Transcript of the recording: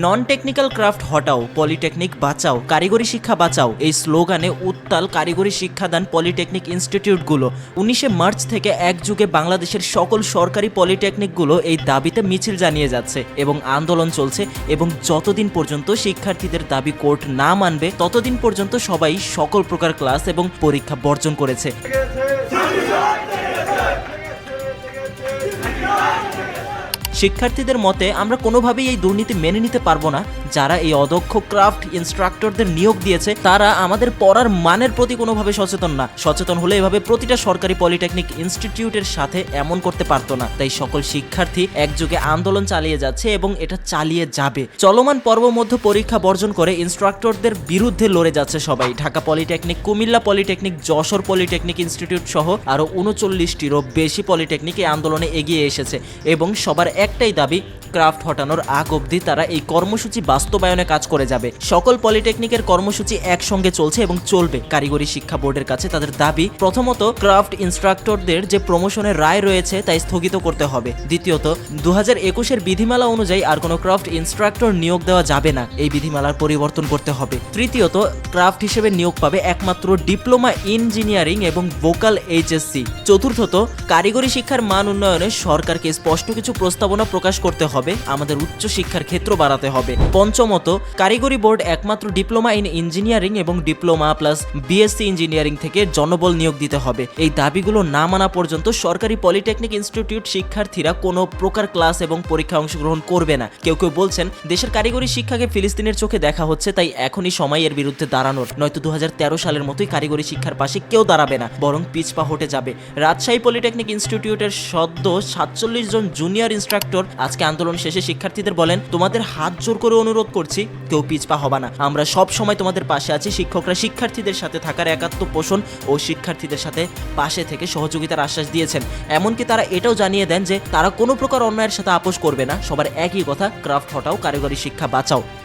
নন technical craft হটাও polytechnic বাঁচাও, কারিগরি শিক্ষা বাঁচাও। এই স্লোগানে উত্তাল কারিগরি শিক্ষাদান পলিটেকনিক ইনস্টিটিউটগুলো উনিশে মার্চ থেকে এক যুগে বাংলাদেশের সকল সরকারি পলিটেকনিকগুলো এই দাবিতে মিছিল জানিয়ে যাচ্ছে এবং আন্দোলন চলছে এবং যতদিন পর্যন্ত শিক্ষার্থীদের দাবি কোর্ট না মানবে, ততদিন পর্যন্ত সবাই সকল প্রকার ক্লাস এবং পরীক্ষা বর্জন করেছে। শিক্ষার্থীদের মতে আমরা কোনোভাবেই এই দুর্নীতি মেনে নিতে পারব না। যারা এই অদক্ষ ক্রাফট ইনস্ট্রাক্টরদের নিয়োগ দিয়েছে, তারা আমাদের পড়ার মানের প্রতি কোনোভাবে সচেতন না। সচেতন হলে এভাবে প্রতিটা সরকারি পলিটেকনিক ইনস্টিটিউটের সাথে এমন করতে পারতো না। তাই সকল শিক্ষার্থী একযোগে আন্দোলন চালিয়ে যাচ্ছে এবং এটা চালিয়ে যাবে। চলমান পর্ব মধ্য পরীক্ষা বর্জন করে ইনস্ট্রাক্টরদের বিরুদ্ধে লড়ে যাচ্ছে সবাই। Dhaka polytechnic, Comilla polytechnic, Jessore polytechnic institute সহ আরও উনচল্লিশটিরও বেশি পলিটেকনিক এই আন্দোলনে এগিয়ে এসেছে। এবং সবার একটাই দাবি ক্রাফট হটানোর আগ অবধি তারা এই কর্মসূচি বাস্তবায়নে কাজ করে যাবে। সকল পলিটেকনিকের কর্মসূচি একসঙ্গে চলছে এবং চলবে। কারিগরি শিক্ষা বোর্ডের কাছে তাদের দাবি, প্রথমত ক্রাফট ইনস্ট্রাক্টরদের যে প্রমোশনের রায় রয়েছে তাই স্থগিত করতে হবে। দ্বিতীয়ত দু হাজার একুশের বিধিমালা অনুযায়ী আর কোনো ক্রাফট ইনস্ট্রাক্টর নিয়োগ দেওয়া যাবে না। এই বিধিমালার পরিবর্তন করতে হবে। তৃতীয়ত, ক্রাফট হিসেবে নিয়োগ পাবে একমাত্র ডিপ্লোমা ইঞ্জিনিয়ারিং এবং ভোকাল এইচএসসি। চতুর্থত, কারিগরি শিক্ষার মান উন্নয়নে সরকারকে স্পষ্ট কিছু প্রস্তাবনা প্রকাশ করতে হবে। আমাদের উচ্চ শিক্ষার ক্ষেত্র বাড়াতে হবে। পঞ্চমত, কারিগরি বোর্ড একমাত্র ডিপ্লোমা ইন ইঞ্জিনিয়ারিং এবং ডিপ্লোমা প্লাস বিএসসি ইঞ্জিনিয়ারিং থেকে জনবল নিয়োগ দিতে হবে। এই দাবিগুলো না মানা পর্যন্ত সরকারি পলিটেকনিক ইনস্টিটিউট শিক্ষার্থীরা কোনো প্রকার ক্লাস এবং পরীক্ষা অংশগ্রহণ করবে না। কেউ কেউ বলছেন, দেশের কারিগরি শিক্ষাকে ফিলিস্তিনের চোখে দেখা হচ্ছে, তাই এখনই সময় এর বিরুদ্ধে দাঁড়ানোর। নয়তো দু হাজার তেরো সালের মতোই কারিগরি শিক্ষার পাশে কেউ দাঁড়াবে না, বরং পিছপা হটে যাবে। রাজশাহী পলিটেকনিক ইনস্টিটিউটের সদ্য সাতচল্লিশ জন জুনিয়র ইনস্ট্রাক্টর আজকে আন্দোলন শেষে শিক্ষার্থীদের বলেন, তোমাদের হাত জোর করে অনুরোধ করছি, কেউ পিছপা হবা না। আমরা সব সময় তোমাদের পাশে আছি। শিক্ষকরা শিক্ষার্থীদের সাথে থাকার একাত্ম পোষণ ও শিক্ষার্থীদের সাথে পাশে থেকে সহযোগিতার আশ্বাস দিয়েছেন। এমনকি তারা এটাও জানিয়ে দেন যে, তারা কোনো প্রকার অন্যায়ের সাথে আপোষ করবে না। সবার একই কথা, ক্রাফট হটাও, কারিগরি শিক্ষা বাঁচাও।